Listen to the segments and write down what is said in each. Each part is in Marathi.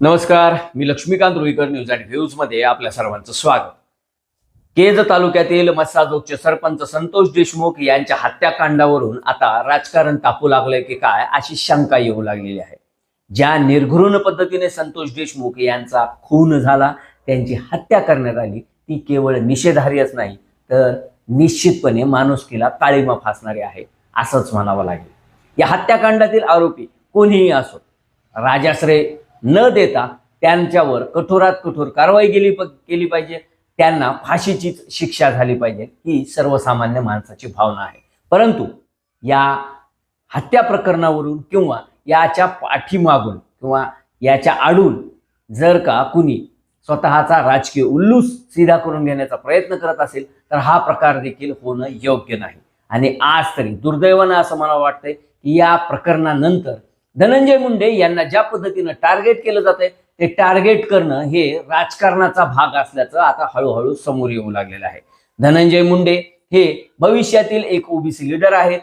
नमस्कार मी लक्ष्मीकांत रुईकर न्यूज अँड व्ह्यूजमध्ये आपल्या सर्वांचं स्वागत. केज तालुक्यातील मस्साजोगचे सरपंच संतोष देशमुख यांच्या हत्याकांडावरून आता राजकारण तापू लागलंय की काय अशी शंका येऊ लागलेली आहे. ज्या निर्घृण पद्धतीने संतोष देशमुख यांचा खून झाला त्यांची हत्या करण्यात आली ती केवळ निषेधारीच नाही तर निश्चितपणे माणुसकीला काळीमा फासणारी आहे असंच म्हणावं लागेल. या हत्याकांडातील आरोपी कोणीही असो राजाश्रय न देता त्यांच्यावर कठोरात कठोर कारवाई केली प- केली पाहिजे. त्यांना फाशीचीच शिक्षा झाली पाहिजे ही सर्वसामान्य माणसाची भावना आहे. परंतु या हत्या प्रकरणावरून किंवा याच्या पाठीमागून किंवा याच्या आडून जर का कुणी स्वतःचा राजकीय उल्लूस सीधा करून घेण्याचा प्रयत्न करत असेल तर हा प्रकार देखील होणं योग्य नाही. आणि आज तरी दुर्दैवानं असं मला वाटतंय की या प्रकरणानंतर धनंजय मुंडे यांना ज्या पद्धतीनं टार्गेट केलं जातंय ते टार्गेट करणं हे राजकारणाचा भाग असल्याचं आता हळूहळू समोर येऊ लागलेलं आहे. धनंजय मुंडे हे भविष्यातील एक ओबीसी लीडर आहेत.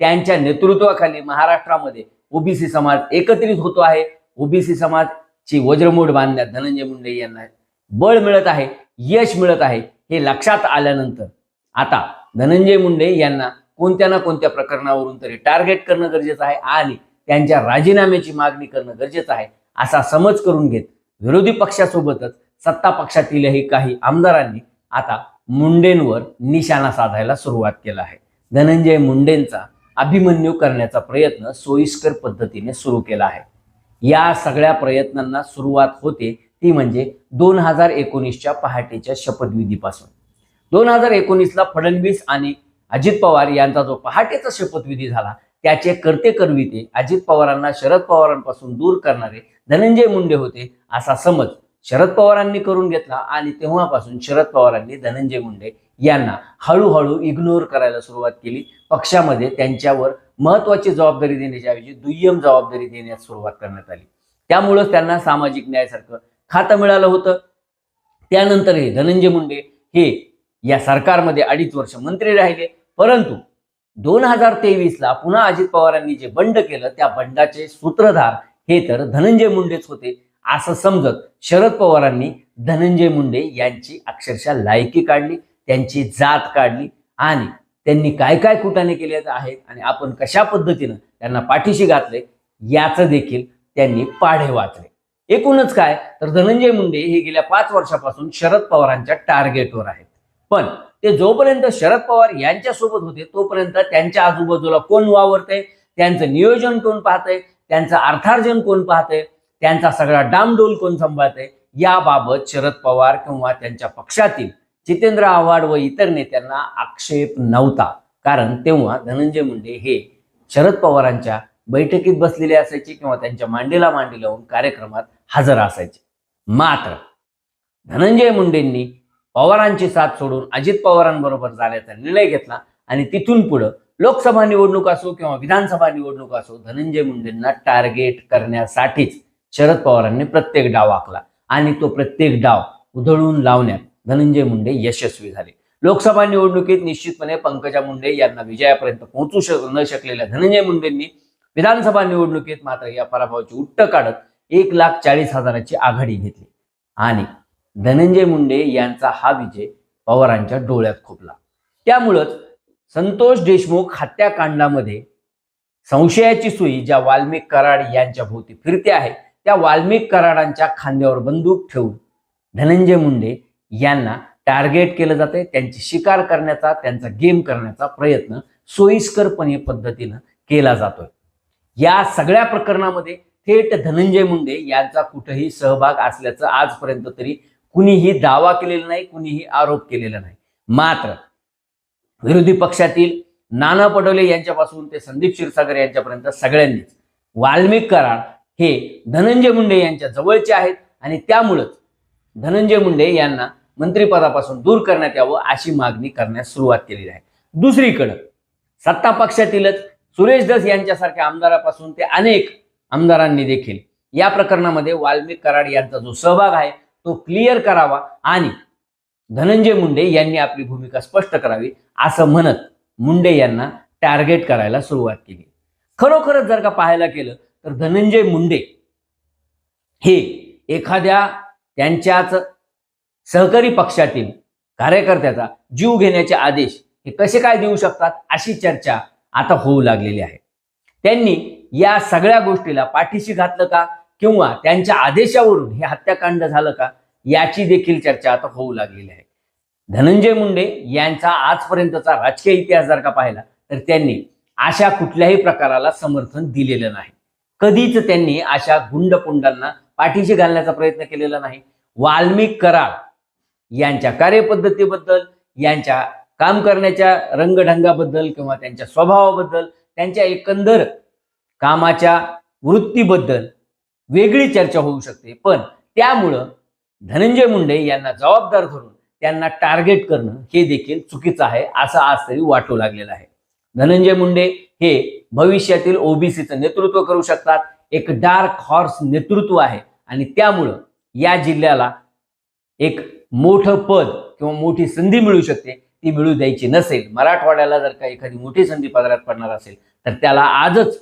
त्यांच्या नेतृत्वाखाली महाराष्ट्रामध्ये ओबीसी समाज एकत्रित होतो आहे. ओबीसी समाजची वज्रमोड बांधण्यात धनंजय मुंडे यांना बळ मिळत आहे यश मिळत आहे हे लक्षात आल्यानंतर आता धनंजय मुंडे यांना कोणत्या ना कोणत्या प्रकरणावरून तरी टार्गेट करणं गरजेचं आहे. आणि त्यांच्या राजीनाम्याची मागणी करणं गरजेचं आहे असा समज करून घेत विरोधी पक्षासोबतच सत्ता पक्षातीलही काही आमदारांनी आता मुंडेंवर निशाणा साधायला सुरुवात केला आहे. धनंजय मुंडेंचा अभिमन्यू करण्याचा प्रयत्न सोयीस्कर पद्धतीने सुरू केला आहे. या सगळ्या प्रयत्नांना सुरुवात होते ती म्हणजे दोन हजार एकोणीसच्या पहाटेच्या शपथविधीपासून. दोन हजार एकोणीसला फडणवीस आणि अजित पवार यांचा जो पहाटेचा शपथविधी झाला त्याचे कर्ते करविते अजित पवारांना शरद पवारांपासून दूर करणारे धनंजय मुंडे होते असा समज शरद पवारांनी करून घेतला आणि तेव्हापासून शरद पवारांनी धनंजय मुंडे यांना हळूहळू इग्नोर करायला सुरुवात केली. पक्षामध्ये त्यांच्यावर महत्वाची जबाबदारी देण्याच्या ऐवजी दुय्यम जबाबदारी देण्यास सुरुवात करण्यात आली. त्यामुळंच त्यांना सामाजिक न्यायासारखं खातं मिळालं होतं. त्यानंतरही धनंजय मुंडे हे या सरकारमध्ये अडीच वर्ष मंत्री राहिले. परंतु दोन हजार तेवीसला पुन्हा अजित पवारांनी जे बंड केलं त्या बंडाचे सूत्रधार हे तर धनंजय मुंडेच होते. असं समजत शरद पवारांनी धनंजय मुंडे यांची अक्षरशः लायकी काढली त्यांची जात काढली आणि त्यांनी काय काय कुटाने केले आहेत आणि आपण कशा पद्धतीनं त्यांना पाठीशी घातले याचं देखील त्यांनी पाढे वाचले. एकूणच काय? तर धनंजय मुंडे हे गेल्या पाच वर्षापासून शरद पवारांच्या टार्गेटवर आहेत. पण ते जोपर्यंत शरद पवार यांच्या सोबत होते तोपर्यंत त्यांच्या आजूबाजूला कोण वावरतंय त्यांचं नियोजन कोण पाहतंय त्यांचं अर्थार्जन कोण पाहतंय त्यांचा सगळा डामडोल कोण सांभाळतंय याबाबत शरद पवार किंवा त्यांच्या पक्षातील जितेंद्र आव्हाड व इतर नेत्यांना आक्षेप नव्हता. कारण तेव्हा धनंजय मुंडे हे शरद पवारांच्या बैठकीत बसलेले असायचे किंवा त्यांच्या मांडीला मांडी लावून कार्यक्रमात हजर असायचे. मात्र धनंजय मुंडेंनी पवारांची साथ सोडून अजित पवारांबरोबर जाण्याचा निर्णय घेतला आणि तिथून पुढं लोकसभा निवडणूक असो किंवा विधानसभा निवडणूक असो धनंजय मुंडेंना टार्गेट करण्यासाठीच शरद पवारांनी प्रत्येक डाव आखला आणि तो प्रत्येक डाव उधळून लावण्यात धनंजय मुंडे यशस्वी झाले. लोकसभा निवडणुकीत निश्चितपणे पंकजा मुंडे यांना विजयापर्यंत पोहोचू शक न शकलेल्या धनंजय मुंडेंनी विधानसभा निवडणुकीत मात्र या पराभवाची उट्ट काढत एक लाख चाळीस हजाराची आघाडी घेतली आणि धनंजय मुंडे यांचा हा विजय पवारांच्या डोळ्यात खोपला. त्यामुळंच संतोष देशमुख हत्याकांडामध्ये संशयाची सुई ज्या वाल्मिक कराड यांच्या भोवती फिरते आहे त्या वाल्मिक कराडांच्या खांद्यावर बंदूक ठेवून धनंजय मुंडे यांना टार्गेट केलं जाते त्यांची शिकार करण्याचा त्यांचा गेम करण्याचा प्रयत्न सोयीस्करपणे पद्धतीनं केला जातोय. या सगळ्या प्रकरणामध्ये थेट धनंजय मुंडे यांचा कुठेही सहभाग असल्याचं आजपर्यंत तरी कुणीही दावा केलेला नाही कुणीही आरोप केलेला नाही. मात्र विरोधी पक्षातील नाना पटोले यांच्यापासून ते संदीप क्षीरसागर यांच्यापर्यंत सगळ्यांनीच वाल्मिक कराड हे धनंजय मुंडे यांच्या जवळचे आहेत आणि त्यामुळंच धनंजय मुंडे यांना मंत्रिपदापासून दूर करण्यात यावं अशी मागणी करण्यास सुरुवात केलेली आहे. दुसरीकडं सत्ता पक्षातीलच सुरेश दस यांच्यासारख्या आमदारापासून ते अनेक आमदारांनी देखील या प्रकरणामध्ये वाल्मिक कराड यांचा जो सहभाग आहे तो क्लिअर करावा आणि धनंजय मुंडे यांनी आपली भूमिका स्पष्ट करावी असं म्हणत मुंडे यांना टार्गेट करायला सुरुवात केली. खरोखरच जर का पाहायला केलं तर धनंजय मुंडे हे एखाद्या त्यांच्याच सहकारी पक्षातील कार्यकर्त्याचा जीव घेण्याचे आदेश हे कसे काय देऊ शकतात अशी चर्चा आता होऊ लागलेली आहे. त्यांनी या सगळ्या गोष्टीला पाठीशी घातलं का? किंवा त्यांच्या आदेशावरून हे हत्याकांड झालं का याची देखील चर्चा आता होऊ लागलेली आहे. धनंजय मुंडे यांचा आजपर्यंतचा राजकीय इतिहास जर का पाहिला तर त्यांनी अशा कुठल्याही प्रकाराला समर्थन दिलेलं नाही. कधीच त्यांनी अशा गुंडपुंडांना पाठीशी घालण्याचा प्रयत्न केलेला नाही. वाल्मिक कराड यांच्या कार्यपद्धतीबद्दल यांच्या काम करण्याच्या रंगढंगाबद्दल किंवा त्यांच्या स्वभावाबद्दल त्यांच्या एकंदर कामाच्या वृत्तीबद्दल वेगळी चर्चा होऊ शकते. पण त्यामुळं धनंजय मुंडे यांना जबाबदार धरून त्यांना टार्गेट करणं हे देखील चुकीचं आहे असं आज तरी वाटू लागलेलं आहे. धनंजय मुंडे हे भविष्यातील ओबीसीचं नेतृत्व करू शकतात. एक डार्क हॉर्स नेतृत्व आहे आणि त्यामुळं या जिल्ह्याला एक मोठं पद किंवा मोठी संधी मिळू शकते. ती मिळू द्यायची नसेल. मराठवाड्याला जर का एखादी मोठी संधी पदरात पडणार असेल तर त्याला आजच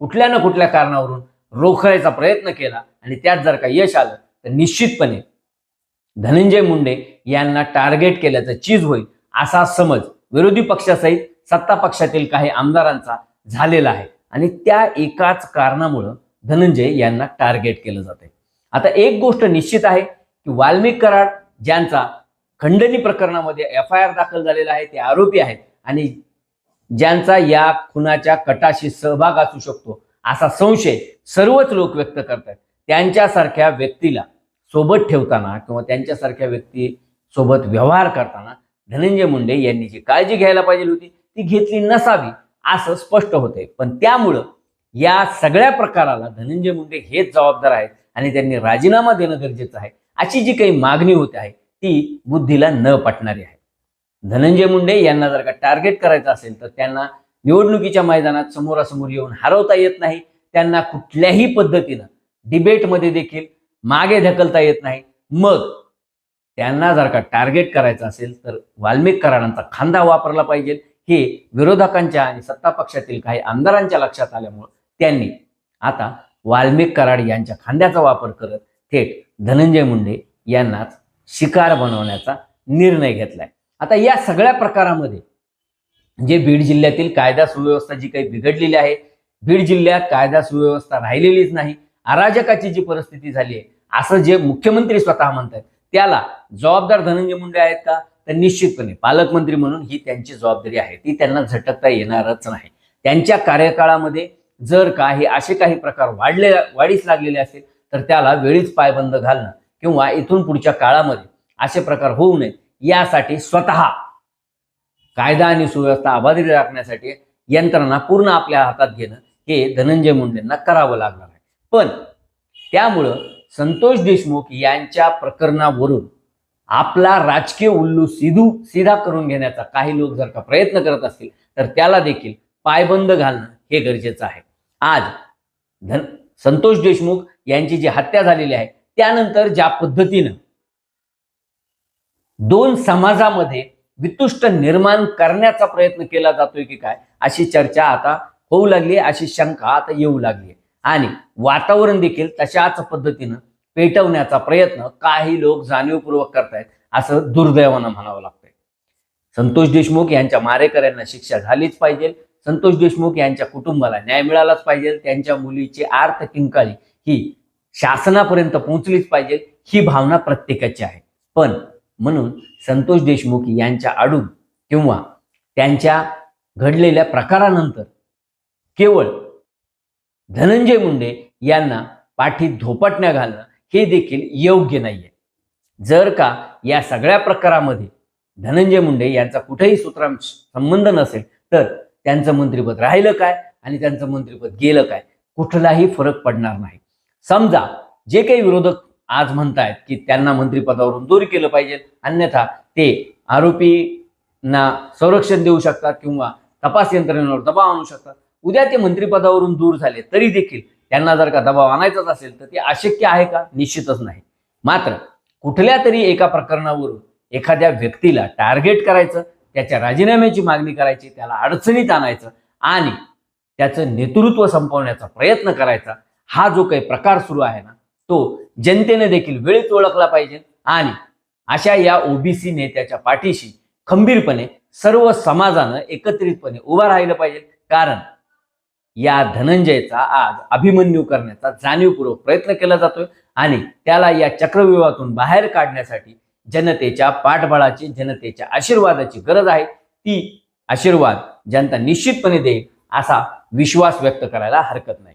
कुठल्या ना कुठल्या कारणावरून रोखायचा प्रयत्न केला आणि त्यात जर का यश आलं तर निश्चितपणे धनंजय मुंडे यांना टार्गेट केल्याचं चीज होईल असा समज विरोधी पक्षासहित सत्ता पक्षातील काही आमदारांचा झालेला आहे. आणि त्या एकाच कारणामुळं धनंजय यांना टार्गेट केलं जाते आता एक गोष्ट निश्चित आहे की वाल्मिक कराड ज्यांचा खंडणी प्रकरणामध्ये एफ आय आर दाखल झालेला आहे ते आरोपी आहेत आणि ज्यांचा या खुनाच्या कटाशी सहभाग असू शकतो असा संशय सर्वच लोक व्यक्त करतात. त्यांच्यासारख्या व्यक्तीला सोबत ठेवताना किंवा त्यांच्यासारख्या व्यक्ती सोबत व्यवहार करताना धनंजय मुंडे यांनी जी काळजी घ्यायला पाहिजे होती ती घेतली नसावी असं स्पष्ट होते पण त्यामुळं या सगळ्या प्रकाराला धनंजय मुंडे हेच जबाबदार आहेत आणि त्यांनी राजीनामा देणं गरजेचं आहे. अशी जी काही मागणी होत आहे ती बुद्धीला न पटणारी आहे. धनंजय मुंडे यांना जर का टार्गेट करायचं असेल तर त्यांना निवडणुकीच्या मैदानात समोरासमोर येऊन हरवता येत नाही. त्यांना कुठल्याही पद्धतीनं डिबेटमध्ये देखील मागे ढकलता येत नाही. मग त्यांना जर का टार्गेट करायचं असेल तर वाल्मिक कराडांचा खांदा वापरला पाहिजे. हे विरोधकांच्या आणि सत्ता पक्षातील काही आमदारांच्या लक्षात आल्यामुळं त्यांनी आता वाल्मिक कराड यांच्या खांद्याचा वापर करत थेट धनंजय मुंडे यांनाच शिकार बनवण्याचा निर्णय घेतलाय. आता या सगळ्या प्रकारामध्ये जे बीड जिल्ह्यातील कायदा सुव्यवस्था जी काही बिघडलेली आहे बीड जिल्ह्यात कायदा सुव्यवस्था राहिलेलीच नाही. अराजकाची जी परिस्थिती झाली आहे असं जे मुख्यमंत्री स्वतः म्हणतात त्याला जबाबदार धनंजय मुंडे आहेत का? तर निश्चितपणे पालकमंत्री म्हणून ही त्यांची जबाबदारी आहे. ती त्यांना झटकता येणारच नाही. त्यांच्या कार्यकाळामध्ये जर का हे असे काही प्रकार वाढले वाढीस लागलेले असेल तर त्याला वेळीच पायबंद घालणं किंवा इथून पुढच्या काळामध्ये असे प्रकार होऊ नये यासाठी स्वतः कायदा आणि सुव्यवस्था अबाधित राखण्यासाठी यंत्रणा पूर्ण आपल्या हातात घेणं हे धनंजय मुंडेंना करावं लागणार आहे. पण त्यामुळं संतोष देशमुख यांच्या प्रकरणावरून आपला राजकीय उल्लू सिधू सिधा करून घेण्याचा काही लोक जर का प्रयत्न करत असतील तर त्याला देखील पायबंद घालणं हे गरजेचं आहे. आज धन संतोष देशमुख यांची जी हत्या झालेली आहे त्यानंतर ज्या पद्धतीनं दोन समाजामध्ये वितुष्ट निर्माण करण्याचा प्रयत्न केला जातोय की काय? अशी चर्चा आता होऊ लागली अशी शंका आता येऊ लागली आणि वातावरण देखील तशाच पद्धतीनं पेटवण्याचा प्रयत्न काही लोक जाणीवपूर्वक करतायत असं दुर्दैवानं म्हणावं लागतंय. संतोष देशमुख यांच्या मारेकऱ्यांना शिक्षा झालीच पाहिजे. संतोष देशमुख यांच्या कुटुंबाला न्याय मिळालाच पाहिजे. त्यांच्या मुलीची आर्थ किंकाळी ही शासनापर्यंत पोहोचलीच पाहिजे. ही भावना प्रत्येकाची आहे. पण म्हणून संतोष देशमुख यांच्या आडून किंवा त्यांच्या घडलेल्या प्रकारानंतर केवळ धनंजय मुंडे यांना पाठीत धोपटण्या घालणं हे देखील योग्य नाहीये. जर का या सगळ्या प्रकारामध्ये धनंजय मुंडे यांचा कुठेही सूत्रां संबंध नसेल तर त्यांचं मंत्रिपद राहिलं काय आणि त्यांचं मंत्रिपद गेलं काय? कुठलाही फरक पडणार नाही. समजा जे काही विरोधक आज म्हणतायत की त्यांना मंत्रिपदावरून दूर केलं पाहिजे. अन्यथा ते आरोपींना संरक्षण देऊ शकतात किंवा तपास यंत्रणेवर दबाव आणू शकतात. उद्या ते मंत्रिपदावरून दूर झाले तरी देखील त्यांना जर का दबाव आणायचाच असेल तर ते अशक्य आहे का? निश्चितच नाही. मात्र कुठल्या तरी एका प्रकरणावरून एखाद्या व्यक्तीला टार्गेट करायचं त्याच्या राजीनाम्याची मागणी करायची त्याला अडचणीत आणायचं आणि त्याचं नेतृत्व संपवण्याचा प्रयत्न करायचा हा जो काही प्रकार सुरू आहे ना तो जनतेने देखील वेळीच ओळखला पाहिजे. आणि अशा या ओबीसी नेत्याच्या पाठीशी खंबीरपणे सर्व समाजानं एकत्रितपणे उभं राहिलं पाहिजे. कारण या धनंजयचा आज अभिमन्यू करण्याचा जाणीवपूर्वक प्रयत्न केला जातोय. आणि त्याला या चक्रव्यूहातून बाहेर काढण्यासाठी जनतेच्या पाठबळाची जनतेच्या आशीर्वादाची गरज आहे. ती आशीर्वाद जनता निश्चितपणे देईल असा विश्वास व्यक्त करायला हरकत नाही.